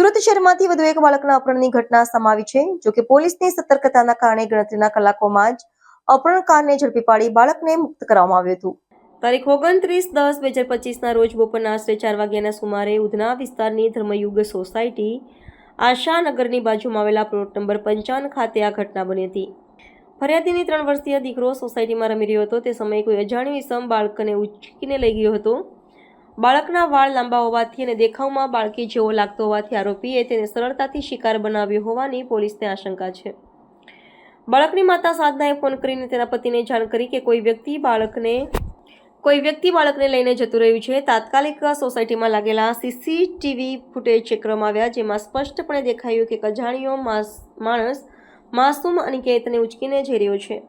સુરત શહેરમાંથી વધુ એક બાળકના અપહરણની ઘટના સમાવી છે, જો કે પોલીસની સતર્કતાના કારણે ગણતરીના કલાકોમાં જ અપહરણકારને ઝડપી પાડી બાળકને મુક્ત કરવામાં આવ્યું હતું. તારીખ ઓગણત્રીસ દસ બે હજાર પચીસના રોજ બપોરના આશરે ચાર વાગ્યાના સુમારે ઉધના વિસ્તારની ધર્મયુગ સોસાયટી આશાનગરની બાજુમાં આવેલા પ્લોટ નંબર પંચાવન ખાતે આ ઘટના બની હતી. ફરિયાદીની ત્રણ વર્ષીય દીકરો સોસાયટીમાં રમી રહ્યો હતો. તે સમયે કોઈ અજાણ્યો ઇસમ બાળકને ઉચકીને લઈ ગયો હતો. બાળકના વાળ લાંબા હોવાથી અને દેખાવમાં બાળકી જેવો લાગતો હોવાથી આરોપીએ તેને સરળતાથી શિકાર બનાવ્યો હોવાની પોલીસને આશંકા છે. બાળકની માતા સાધનાએ ફોન કરીને તેના પતિને જાણ કરી કે કોઈ વ્યક્તિ બાળકને, કોઈ વ્યક્તિ બાળકને લઈને જતું રહ્યું છે. તાત્કાલિક સોસાયટીમાં લાગેલા સીસીટીવી ફૂટેજ ચેક આવ્યા, જેમાં સ્પષ્ટપણે દેખાયું કે અજાણ્યો માણસ માસૂમ અનિકેતને ઉચકીને જઈ રહ્યો છે.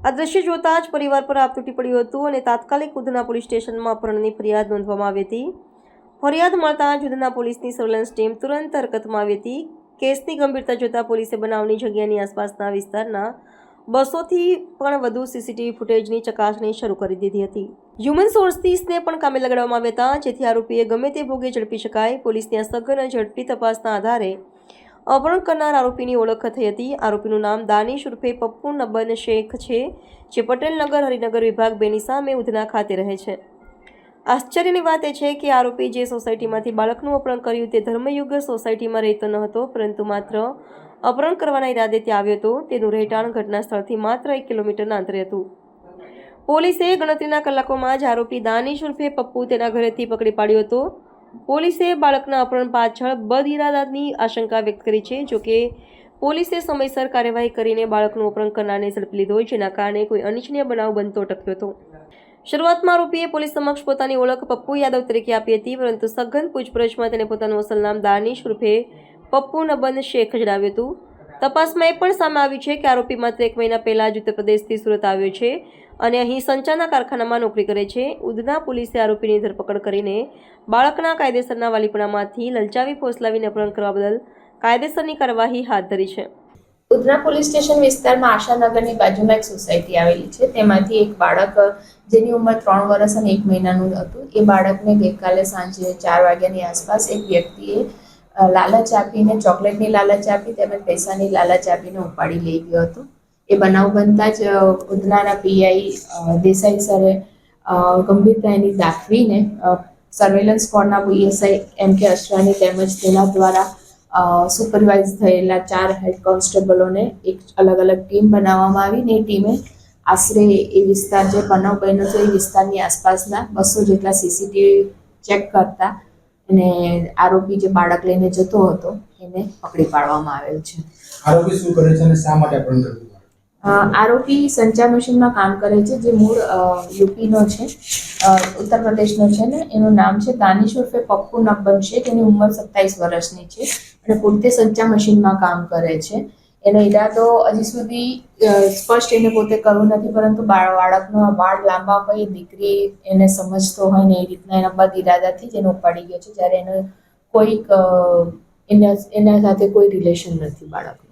આ દ્રશ્ય જોતા જ પરિવાર પર આપ તૂટી પડ્યું હતું અને તાત્કાલિક ઉધના પોલીસ સ્ટેશનમાં અપહરણની ફરિયાદ નોંધવામાં આવી હતી. ફરિયાદ મળતા જ ઉધના પોલીસની સર્વેલન્સ ટીમ તુરંત હરકતમાં આવી હતી. કેસની ગંભીરતા જોતા પોલીસે બનાવની જગ્યાની આસપાસના વિસ્તારના બસોથી પણ વધુ સીસીટીવી ફૂટેજની ચકાસણી શરૂ કરી દીધી હતી. હ્યુમન સોર્સિસને પણ કામે લગાડવામાં આવ્યા હતા, જેથી આરોપીએ ગમે તે ભોગે ઝડપી શકાય પોલીસની આ સઘન ઝડપી તપાસના આધારે અપહરણ કરનાર આરોપીની ઓળખ થઈ હતી. આરોપીનું નામ દાનિશ ઉર્ફે પપ્પુ નબન શેખ છે, જે પટેલનગર હરિનગર વિભાગ બેની સામે ઉધના ખાતે રહે છે. આશ્ચર્યની વાત એ છે કે આરોપી જે સોસાયટીમાંથી બાળકનું અપહરણ કર્યું તે ધર્મયુગ સોસાયટીમાં રહેતો ન હતો, પરંતુ માત્ર અપહરણ કરવાના ઈરાદે ત્યાં આવ્યો હતો. તેનું રહેઠાણ ઘટના સ્થળથી માત્ર એક કિલોમીટરના અંતરે હતું. પોલીસે ગણતરીના કલાકોમાં જ આરોપી દાનિશ ઉર્ફે પપ્પુ તેના ઘરેથી પકડી પાડ્યો હતો. પોલીસે બાળકના અપહરણ પાછળ બદ ઇરાદાની આશંકા વ્યક્ત કરી છે. જોકે પોલીસે સમયસર કાર્યવાહી કરીને બાળકનું અપહરણ કરનારને ઝડપી લીધો જેના કારણે કોઈ અનિચ્છનીય બનાવ બનતો અટક્યો હતો. શરૂઆતમાં આરોપીએ પોલીસ સમક્ષ પોતાની ઓળખ પપ્પુ યાદવ તરીકે આપી હતી, પરંતુ સઘન પૂછપરછમાં તેને પોતાનું અસલ નામ દાનિશ રૂપે પપ્પુ નબન શેખ જણાવ્યું હતું. તપાસમાં એ પણ સામે આવ્યું છે કે આરોપી માત્ર એક મહિના પહેલા જ ઉત્તર પ્રદેશથી સુરત આવ્યો છે અને અહીં સંચાના કારખાનામાં નોકરી કરે છે. ઉધના પોલીસે આરોપીની ધરપકડ કરીને બાળકના કાયદેસરના વાલીપણામાંથી લલચાવી ફોસલાવીને અપહરણ કરવા બદલ કાયદેસરની કાર્યવાહી હાથ ધરી છે. ઉધના પોલીસ સ્ટેશન વિસ્તારમાં આશાનગરની બાજુમાં એક સોસાયટી આવેલી છે. તેમાંથી એક બાળક, જેની ઉંમર ત્રણ વર્ષ અને એક મહિનાનું હતું, એ બાળકને ગઈકાલે સાંજે ચાર વાગ્યાની આસપાસ એક વ્યક્તિએ લાલચ આપીને, ચોકલેટની લાલચ આપી તેમજ પૈસાની લાલચ આપીને ઉપાડી લઈ ગયો હતો. એ બનાવ બનતા જ ઉધનાના પીઆઈ દેસાઈ સરે ગંભીરતા એની દાખવીને સર્વેલન્સ સ્કોડના પીએસઆઈ એમ કે અશ્વાની તેમજ તેના દ્વારા સુપરવાઇઝ થયેલા ચાર હેડ કોન્સ્ટેબલોને એક અલગ અલગ ટીમ બનાવવામાં આવી ને એ ટીમે આશરે એ વિસ્તાર જે બનાવ બન્યો છે એ વિસ્તારની આસપાસના બસો જેટલા સીસીટીવી ચેક કરતા અને આરોપી જે બાળક લઈને જતો હતો એને પકડી પાડવામાં આવેલ છે. આરોપી શું કરે છે અને શા માટે અપહરણ આરોપી સંચાર મશીનમાં કામ કરે છે જે મૂળ યુપીનો છે ઉત્તર પ્રદેશનો છે ને એનું નામ છે દાનિશ ઉર્ફે પપ્પુ નબ્બન છે તેની ઉંમર સત્તાવીસ વર્ષની છે અને પોતે સંચાર મશીનમાં કામ કરે છે. એનો ઈરાદો હજી સુધી સ્પષ્ટ એને પોતે કરવું નથી, પરંતુ બાળકનો આ વાળ લાંબા હોય, દીકરી એને સમજતો હોય ને એ રીતના એના બદ ઈરાદાથી જ એને ઉપાડી ગયો છે, જ્યારે એનો કોઈક એના એના સાથે કોઈ રિલેશન નથી બાળકનું.